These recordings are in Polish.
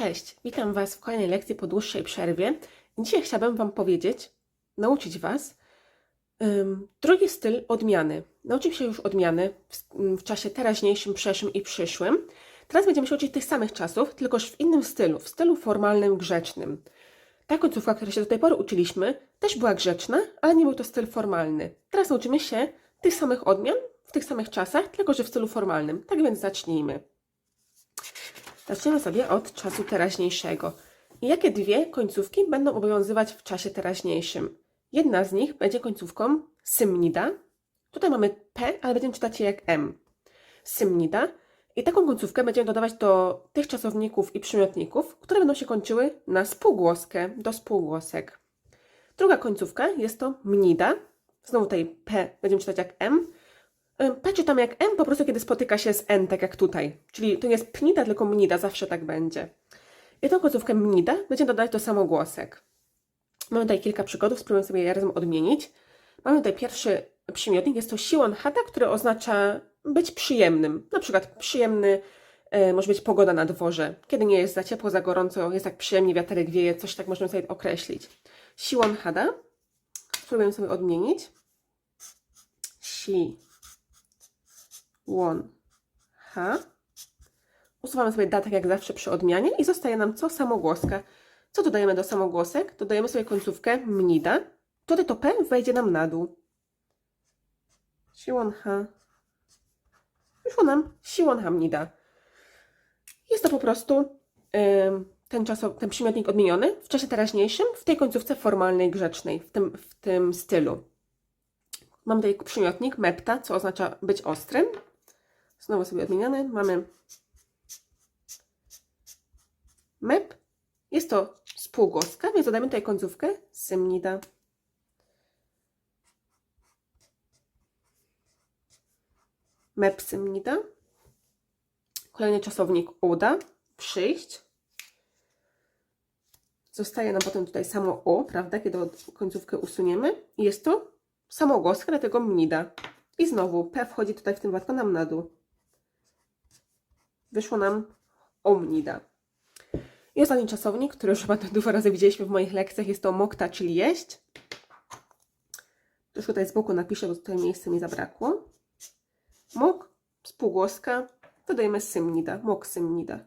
Cześć, witam Was w kolejnej lekcji po dłuższej przerwie. Dzisiaj chciałabym Wam powiedzieć, nauczyć Was ym, drugi styl odmiany. Nauczyłem się już odmiany w, w czasie teraźniejszym, przeszłym i przyszłym. Teraz będziemy się uczyć tych samych czasów, tylko już w innym stylu, w stylu formalnym, grzecznym. Ta końcówka, której się do tej pory uczyliśmy, też była grzeczna, ale nie był to styl formalny. Teraz nauczymy się tych samych odmian w tych samych czasach, tylko że w stylu formalnym. Tak więc zacznijmy. Zaczniemy sobie od czasu teraźniejszego. Jakie dwie końcówki będą obowiązywać w czasie teraźniejszym? Jedna z nich będzie końcówką symnida. Tutaj mamy P, ale będziemy czytać je jak M. Symnida. I taką końcówkę będziemy dodawać do tych czasowników i przymiotników, które będą się kończyły na spółgłoskę, do spółgłosek. Druga końcówka jest to mnida. Znowu tutaj P będziemy czytać jak M. P czytamy jak M po prostu, kiedy spotyka się z N, tak jak tutaj. Czyli to nie jest pnida, tylko mnida, zawsze tak będzie. I tą końcówkę mnida będziemy dodać do samogłosek. Mamy tutaj kilka przykładów, spróbujemy sobie je razem odmienić. Mamy tutaj pierwszy przymiotnik, jest to siłon hata, który oznacza być przyjemnym. Na przykład przyjemny e, może być pogoda na dworze. Kiedy nie jest za ciepło, za gorąco, jest tak przyjemnie, wiaterek wieje, coś tak możemy sobie określić. Siłon hada. Spróbujemy sobie odmienić. Si łon H. Usuwamy sobie datek jak zawsze przy odmianie i zostaje nam co? Samogłoska. Co dodajemy do samogłosek? Dodajemy sobie końcówkę mnida. Tutaj to P wejdzie nam na dół. Siłon H. Wyszło nam siłon H mnida. Jest to po prostu ym, ten, czaso, ten przymiotnik odmieniony w czasie teraźniejszym w tej końcówce formalnej, grzecznej, w tym, w tym stylu. Mam tutaj przymiotnik mepta, co oznacza być ostrym. Znowu sobie odmieniamy. Mamy mep. Jest to spółgłoska, więc dodamy tutaj końcówkę symnida. Mep symnida. Kolejny czasownik uda, przyjść. Zostaje nam potem tutaj samo o, prawda, kiedy końcówkę usuniemy. Jest to samogłoska, dlatego mnida. I znowu P wchodzi tutaj w tym wypadku nam na dół. Wyszło nam omnida. I ostatni czasownik, który już chyba dużo razy widzieliśmy w moich lekcjach, jest to mokta, czyli jeść. Już tutaj z boku napiszę, bo tutaj miejsce mi zabrakło. Mok, spółgłoska, dodajemy symnida, mok symnida.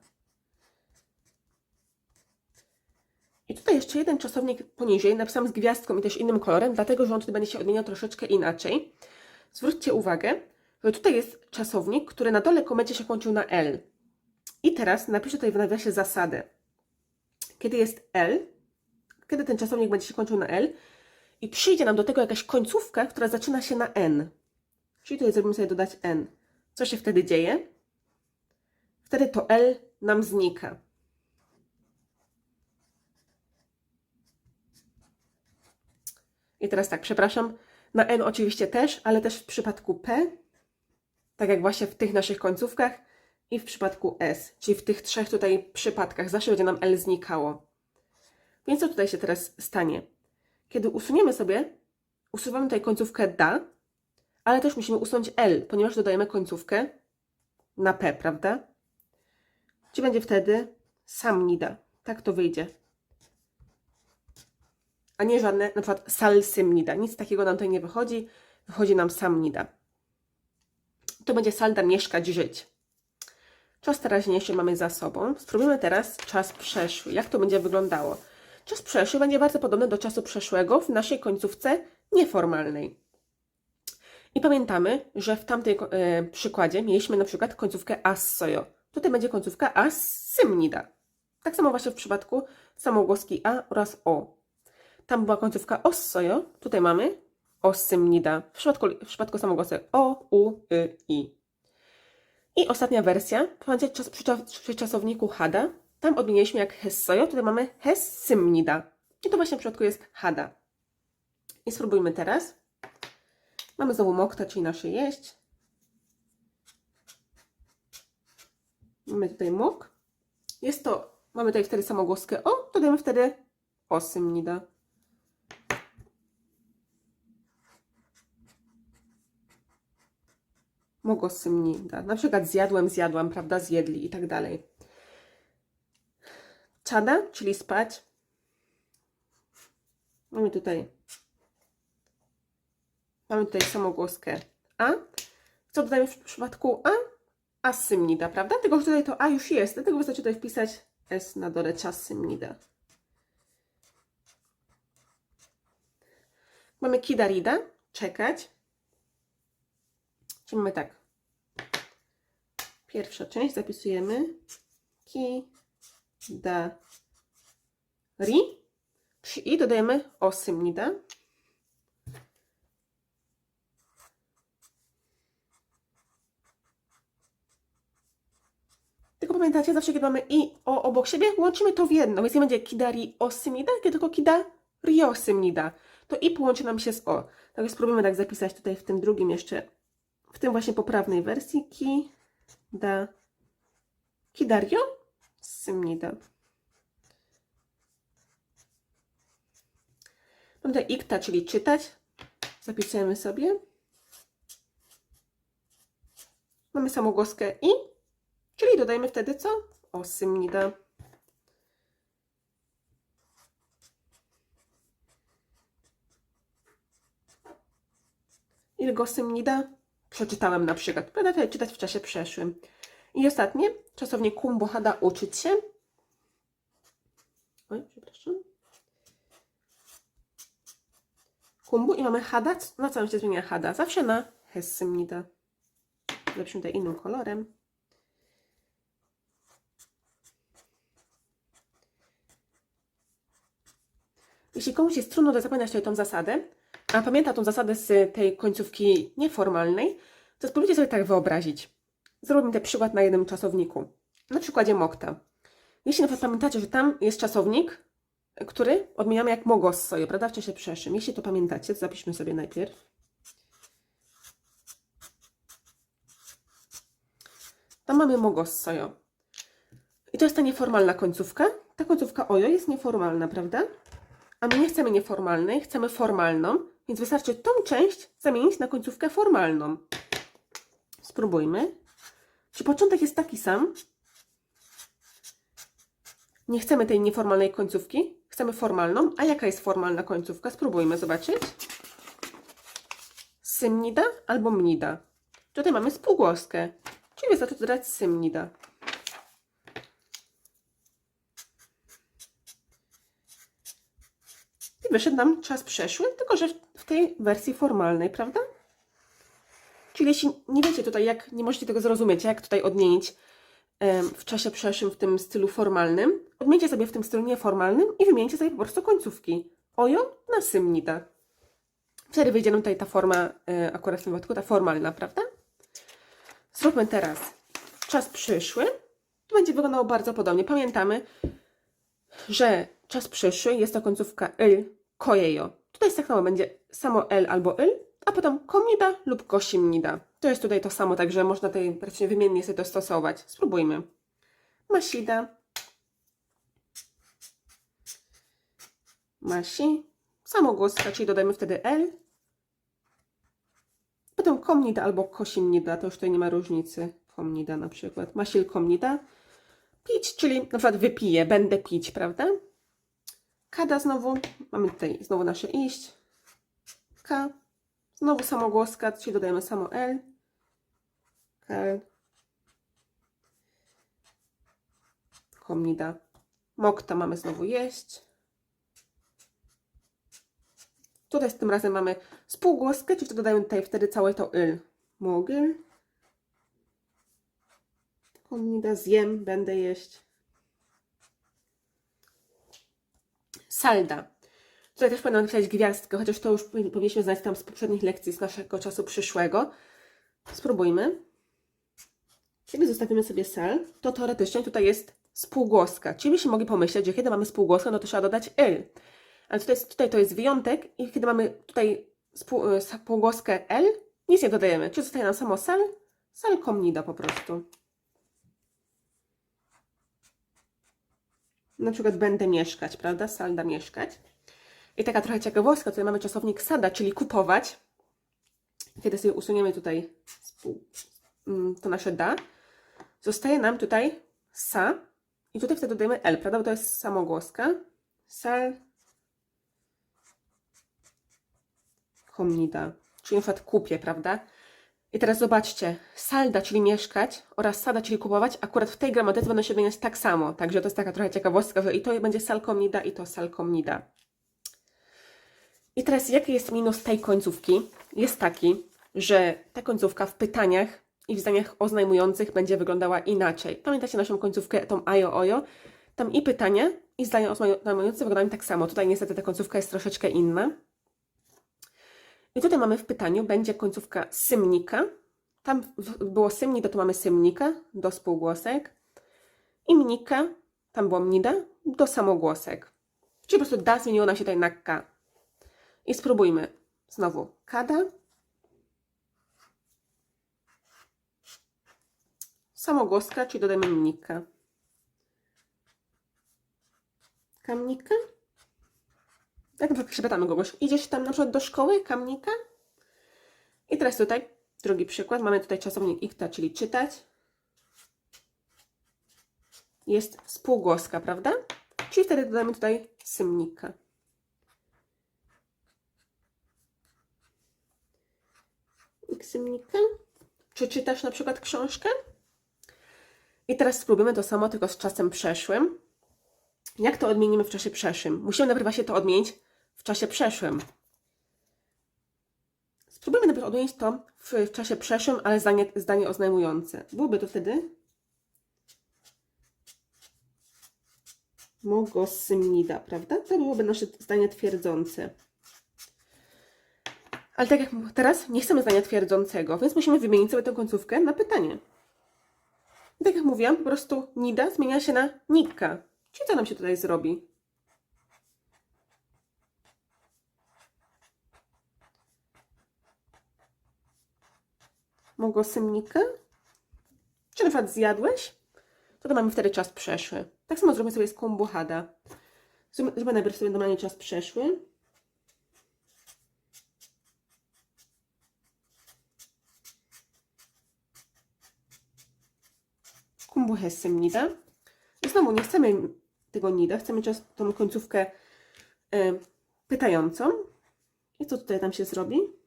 I tutaj jeszcze jeden czasownik poniżej, napisałam z gwiazdką i też innym kolorem, dlatego że on tutaj będzie się odmieniał troszeczkę inaczej. Zwróćcie uwagę, że tutaj jest czasownik, który na dole będzie się kończył na L. I teraz napiszę tutaj w nawiasie zasadę. Kiedy jest L, kiedy ten czasownik będzie się kończył na L i przyjdzie nam do tego jakaś końcówka, która zaczyna się na N. Czyli tutaj zrobimy sobie dodać N. Co się wtedy dzieje? Wtedy to L nam znika. I teraz tak, przepraszam, na N oczywiście też, ale też w przypadku P, tak jak właśnie w tych naszych końcówkach i w przypadku S, czyli w tych trzech tutaj przypadkach zawsze będzie nam L znikało. Więc co tutaj się teraz stanie? Kiedy usuniemy sobie, usuwamy tutaj końcówkę da, ale też musimy usunąć L, ponieważ dodajemy końcówkę na P, prawda? Czy będzie wtedy samnida. Tak to wyjdzie a nie żadne, na przykład salsymnida. Nic takiego nam tutaj nie wychodzi. Wychodzi nam samnida. To będzie salda mieszkać, żyć. Czas teraźniejszy mamy za sobą. Spróbujmy teraz czas przeszły. Jak to będzie wyglądało? Czas przeszły będzie bardzo podobny do czasu przeszłego w naszej końcówce nieformalnej. I pamiętamy, że w tamtej e, przykładzie mieliśmy na przykład końcówkę assojo. Tutaj będzie końcówka assymnida. Tak samo właśnie w przypadku samogłoski a oraz o. Tam była końcówka ossojo, tutaj mamy ossymnida. W przypadku, w przypadku samogłosek o, u, y, i. I ostatnia wersja, pamiętacie czas, przy, przy czasowniku hada, tam odmieniliśmy jak hessojo, tutaj mamy hessymnida. I to właśnie w przypadku jest hada. I spróbujmy teraz. Mamy znowu mokta, czyli nasze jeść. Mamy tutaj mok. Jest to, mamy tutaj wtedy samogłoskę o, dodajemy wtedy osymnida. Mogosymnida. Na przykład zjadłem, zjadłam, prawda, zjedli i tak dalej. Czada, czyli spać. Mamy tutaj mamy tutaj samogłoskę A. Co dodajemy w przypadku A? Asymnida, prawda? Tylko, że tutaj to A już jest, dlatego wystarczy tutaj wpisać S na dole czasymnida. Mamy kidarida, czekać. Mamy tak. Pierwsza część zapisujemy ki da ri i dodajemy osymnida. Tylko pamiętacie, zawsze kiedy mamy i o obok siebie, łączymy to w jedno, więc nie będzie kidari osymnida, tylko kida riosymnida. To i połączy nam się z o. Tak więc spróbujemy tak zapisać tutaj w tym drugim jeszcze, w tym właśnie poprawnej wersji. Ki da kidario symnida. Mamy tutaj ikta, czyli czytać. Zapisujemy sobie. Mamy samogłoskę i, czyli dodajemy wtedy co? Osymnida. Ilgosymnida przeczytałem na przykład. Będę tutaj czytać w czasie przeszłym. I ostatnie, czasownik kumbo hada uczyć się. Oj, przepraszam. Kumbu i mamy hada. Na co się zmienia hada? Zawsze na hessymnida. Lepszym tutaj innym kolorem. Jeśli komuś jest trudno, to zapamiętać tą zasadę, a pamięta tą zasadę z tej końcówki nieformalnej, to spróbujcie sobie tak wyobrazić. Zrobimy ten przykład na jednym czasowniku. Na przykładzie mokta. Jeśli na przykład pamiętacie, że tam jest czasownik, który odmieniamy jak mogossojo, prawda, w czasie przeszłym. Jeśli to pamiętacie, to zapiszmy sobie najpierw. Tam mamy mogossojo. I to jest ta nieformalna końcówka. Ta końcówka ojo jest nieformalna, prawda? A my nie chcemy nieformalnej, chcemy formalną, więc wystarczy tą część zamienić na końcówkę formalną. Spróbujmy. Czy początek jest taki sam? Nie chcemy tej nieformalnej końcówki, chcemy formalną. A jaka jest formalna końcówka? Spróbujmy zobaczyć. Symnida albo mnida. Tutaj mamy spółgłoskę, czyli wystarczy dodać symnida. I wyszedł nam czas przeszły, tylko że w tej wersji formalnej, prawda? Czyli jeśli nie wiecie tutaj, jak nie możecie tego zrozumieć, jak tutaj odmienić w czasie przeszłym w tym stylu formalnym, odmieńcie sobie w tym stylu nieformalnym i wymieńcie sobie po prostu końcówki. Ojo na symnida. Wtedy wyjdzie nam tutaj ta forma, e, akurat w tym wypadku ta formalna, prawda? Zróbmy teraz czas przyszły. To będzie wyglądało bardzo podobnie. Pamiętamy, że czas przyszły jest to końcówka l, kojejo. Tutaj tak samo będzie samo l albo l, a potem komnida lub kosimnida. To jest tutaj to samo, także można tutaj praktycznie wymiennie sobie to stosować. Spróbujmy. Masida. Masi. Samogłoska, czyli dodajmy wtedy l. Potem komnida albo kosimnida, to już tutaj nie ma różnicy. Komnida na przykład. Masil komnida. Pić, czyli na przykład wypiję, będę pić, prawda? Kada znowu. Mamy tutaj znowu nasze iść. K. Znowu samogłoska, czyli dodajemy samo L. Kal. Komnida. Mokta mamy znowu jeść. Tutaj z tym razem mamy spółgłoskę, czyli dodajemy tutaj wtedy całe to L. Mogę. Komnida zjem, będę jeść. Salda. Tutaj też powinna napisać gwiazdkę, chociaż to już powinniśmy znać tam z poprzednich lekcji, z naszego czasu przyszłego. Spróbujmy. Kiedy zostawimy sobie sal, to teoretycznie tutaj jest spółgłoska. Czyli byśmy mogli pomyśleć, że kiedy mamy spółgłoskę, no to trzeba dodać L. Ale tutaj, tutaj to jest wyjątek i kiedy mamy tutaj spół, e, spółgłoskę L, nic nie dodajemy. Czy zostaje nam samo sal? Sal komnida po prostu. Na przykład będę mieszkać, prawda? Salda mieszkać. I taka trochę ciekawostka, tutaj mamy czasownik sada, czyli kupować. Kiedy sobie usuniemy tutaj mm, to nasze da, zostaje nam tutaj sa I tutaj wtedy dodajemy L, prawda? Bo to jest samogłoska. Sal. Komnida. Czyli na przykład kupię, prawda? I teraz zobaczcie, salda, czyli mieszkać oraz sada, czyli kupować, akurat w tej gramatyce będą się odmieniać tak samo. Także to jest taka trochę ciekawostka, że i to będzie salkomnida, i to salkomnida. I teraz jaki jest minus tej końcówki? Jest taki, że ta końcówka w pytaniach i w zdaniach oznajmujących będzie wyglądała inaczej. Pamiętacie naszą końcówkę, tą ajo ojo? Tam i pytania, i zdania oznajmujące wyglądają tak samo. Tutaj niestety ta końcówka jest troszeczkę inna. I tutaj mamy w pytaniu, będzie końcówka symnika. Tam było symni, to mamy symnika do spółgłosek. I mnika, tam było mnida, do samogłosek. Czyli po prostu da zmieniło nam się tutaj na k. I spróbujmy. Znowu kada. Samogłoska, czyli dodajemy mnika. Kamnika. Jak na przykład się pytamy kogoś, idziesz tam na przykład do szkoły, kamnika? I teraz tutaj drugi przykład. Mamy tutaj czasownik ikta, czyli czytać. Jest spółgłoska, prawda? Czyli wtedy dodamy tutaj symnika. Symnika. Czy czytasz na przykład książkę? I teraz spróbujemy to samo, tylko z czasem przeszłym. Jak to odmienimy w czasie przeszłym? Musimy najpierw właśnie to odmienić w czasie przeszłym. Spróbujmy najpierw odmienić to w, w czasie przeszłym, ale zdanie, zdanie oznajmujące. Byłoby to wtedy mogosymnida, prawda? To byłoby nasze zdanie twierdzące. Ale tak jak teraz nie chcemy zdania twierdzącego, więc musimy wymienić sobie tę końcówkę na pytanie. I tak jak mówiłam, po prostu nida zmienia się na nikka. Czyli co nam się tutaj zrobi? Mogosymnika? Czy na przykład zjadłeś? To, to mamy wtedy czas przeszły. Tak samo zrobimy sobie z kombuchada. Zrobimy zrobimy najpierw sobie normalnie czas przeszły. Kumbuhesem nida. I znowu nie chcemy tego nida, chcemy czas tą końcówkę e, pytającą. I co tutaj tam się zrobi?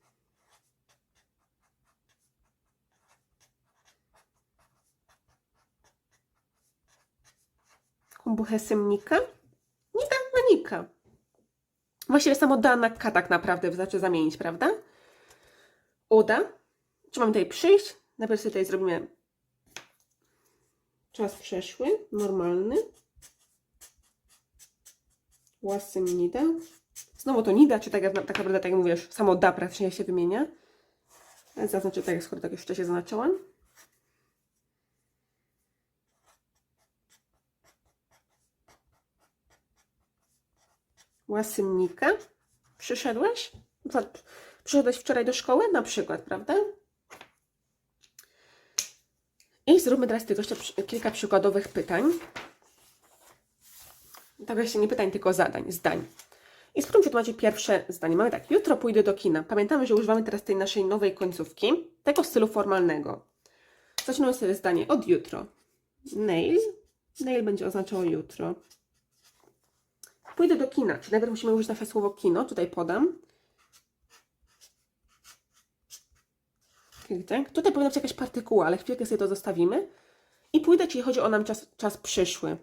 Kumbuhesemnika? Nida na nika. Właściwie samo da na k tak naprawdę wystarczy zamienić, prawda? Uda. Czy mamy tutaj przyjść? Najpierw sobie tutaj zrobimy czas przeszły, normalny. Łasym nida. Znowu to nida, czy tak, tak naprawdę, tak jak mówisz, samo da praktycznie się wymienia. Zaznaczę tak, skoro tak już wcześniej zaznaczyłam. Łasymnika. Przyszedłeś? Przyszedłeś wczoraj do szkoły? Na przykład, prawda? I zróbmy teraz tylko jeszcze kilka przykładowych pytań. Tak właśnie nie pytań, tylko zadań, zdań. I spróbujmy przetłumaczyć pierwsze zdanie. Mamy tak, jutro pójdę do kina. Pamiętamy, że używamy teraz tej naszej nowej końcówki, tego stylu formalnego. Zaczynamy sobie zdanie od jutro. Nail. Nail będzie oznaczało jutro. Pójdę do kina, czyli najpierw musimy użyć nasze słowo kino, tutaj podam. Tak? Tutaj powinna być jakaś partykuła, ale chwilkę sobie to zostawimy. I pójdę, czyli chodzi o nam czas, czas przyszły.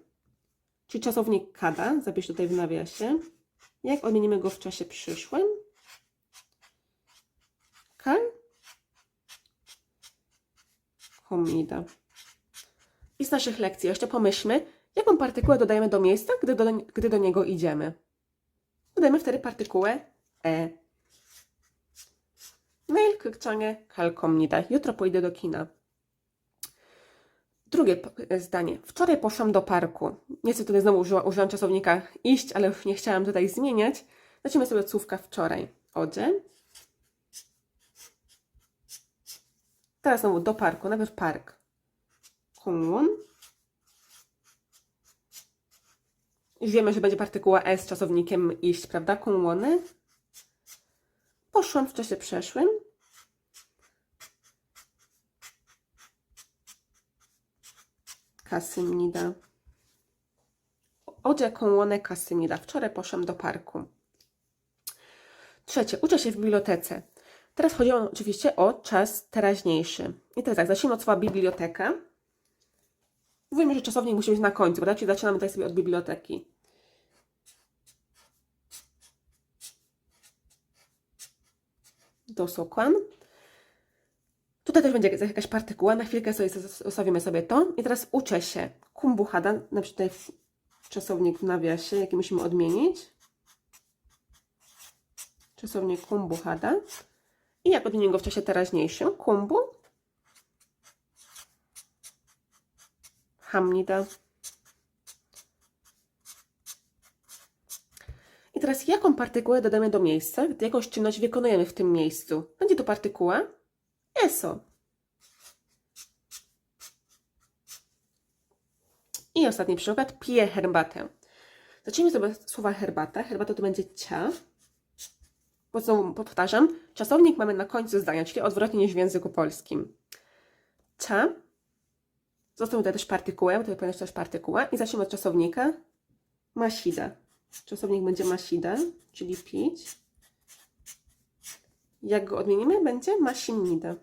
Czyli czasownik kada, zapisz tutaj w nawiasie. Jak odmienimy go w czasie przyszłym? Kal? Homida. I z naszych lekcji jeszcze pomyślmy, jaką partykułę dodajemy do miejsca, gdy do, gdy do niego idziemy. Dodajemy wtedy partykułę e. Mail klikczanie kalkomnida. Jutro pójdę do kina. Drugie zdanie. Wczoraj poszłam do parku. Niestety tutaj znowu użyła, użyłam czasownika iść, ale już nie chciałam tutaj zmieniać. Zacznijmy sobie od słówka wczoraj. Odzie. Teraz znowu do parku. Najpierw park. Kongwon. Już wiemy, że będzie partykuła S z czasownikiem iść, prawda? Kongwony. Poszłam w czasie przeszłym. Kasymnida. Oggi con łonek Symida. Wczoraj poszłam do parku. Trzecie, uczę się w bibliotece. Teraz chodzi oczywiście o czas teraźniejszy. I teraz tak, zacznijmy od słowa biblioteka. Mówimy, że czasownik musi być na końcu, prawda? Czyli zaczynamy tutaj sobie od biblioteki. Dosokłan. Tutaj też będzie jakaś partykuła. Na chwilkę sobie zostawimy sobie to. I teraz uczę się. Kumbuhada, na przykład czasownik w nawiasie, jaki musimy odmienić. Czasownik kumbuhada. I jak odmienię go w czasie teraźniejszym? Kumbu. Hamnida. Teraz jaką partykułę dodamy do miejsca, gdy jakąś czynność wykonujemy w tym miejscu? Będzie to partykuła eso. I ostatni przykład. Piję herbatę. Zacznijmy sobie słowa herbata. Herbata to będzie cia. Bo znowu powtarzam, czasownik mamy na końcu zdania, czyli odwrotnie niż w języku polskim. Cia. Został tutaj też partykułę, bo tutaj być też partykuła. I zacznijmy od czasownika. Masida. Czasownik będzie masida, czyli pić. Jak go odmienimy, będzie masinida.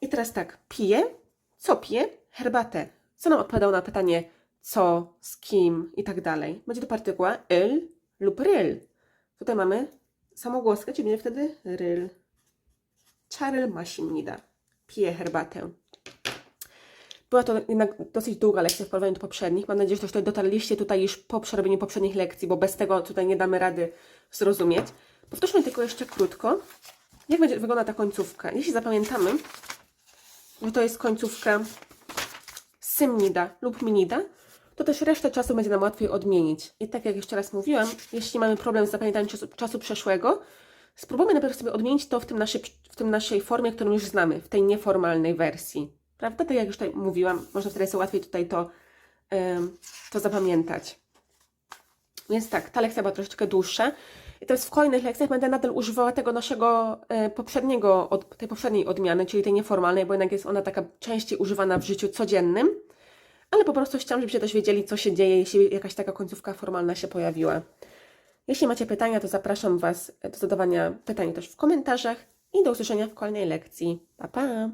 I teraz tak, piję. Co piję? Herbatę. Co nam odpowiadał na pytanie co, z kim i tak dalej? Będzie to partykuła il lub ryl. Tutaj mamy samogłoskę, czyli będzie wtedy ryl. Czaryl masinida. Piję herbatę. Była to jednak dosyć długa lekcja w porównaniu do poprzednich. Mam nadzieję, że tutaj dotarliście tutaj już po przerobieniu poprzednich lekcji, bo bez tego tutaj nie damy rady zrozumieć. Powtórzmy tylko jeszcze krótko, jak będzie wygląda ta końcówka. Jeśli zapamiętamy, że to jest końcówka symnida lub minida, to też resztę czasu będzie nam łatwiej odmienić. I tak jak jeszcze raz mówiłam, jeśli mamy problem z zapamiętaniem czasu, czasu przeszłego, spróbujmy najpierw sobie odmienić to w tym, naszej, w tym naszej formie, którą już znamy, w tej nieformalnej wersji. Prawda? Tak jak już tutaj mówiłam, można wtedy sobie łatwiej tutaj to, to zapamiętać. Więc tak, ta lekcja była troszeczkę dłuższa. I teraz w kolejnych lekcjach będę nadal używała tego naszego e, poprzedniego, od, tej poprzedniej odmiany, czyli tej nieformalnej, bo jednak jest ona taka częściej używana w życiu codziennym. Ale po prostu chciałam, żebyście też wiedzieli, co się dzieje, jeśli jakaś taka końcówka formalna się pojawiła. Jeśli macie pytania, to zapraszam Was do zadawania pytań też w komentarzach i do usłyszenia w kolejnej lekcji. Pa, pa!